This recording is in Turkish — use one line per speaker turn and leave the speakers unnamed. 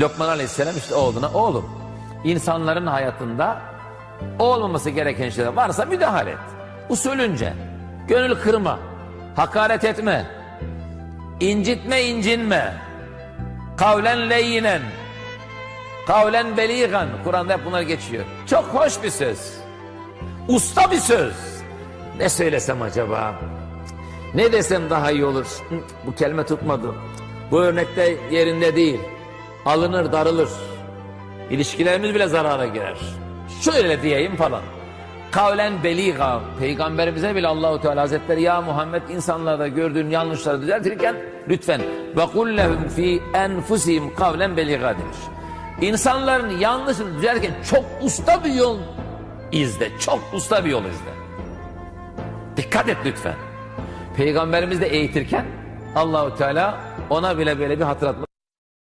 Lokman Aleyhisselam işte oğluna oğlum insanların hayatında olmaması gereken şeyler varsa müdahale et. Usulünce. Gönül kırma. Hakaret etme. incitme incinme. Kavlen leyyinen. Kavlen beligan. Kur'an'da hep bunlar geçiyor. Çok hoş bir söz. Usta bir söz. Ne söylesem acaba? Ne desem daha iyi olur? Bu kelime tutmadı. Bu örnekte yerinde değil. Alınır, darılır. İlişkilerimiz bile zarara girer. Şöyle diyeyim falan. Kavlen beliga. Peygamberimize bile Allahu Teala Hazretleri ya Muhammed insanlarda gördüğün yanlışları düzeltirken lütfen ve kul fi enfusihim kavlen beliga demiş. İnsanların yanlışını düzeltirken çok usta bir yol izle. Çok usta bir yol izle. Dikkat et lütfen. Peygamberimiz de eğitirken Allahu Teala ona bile böyle bir hatırlatma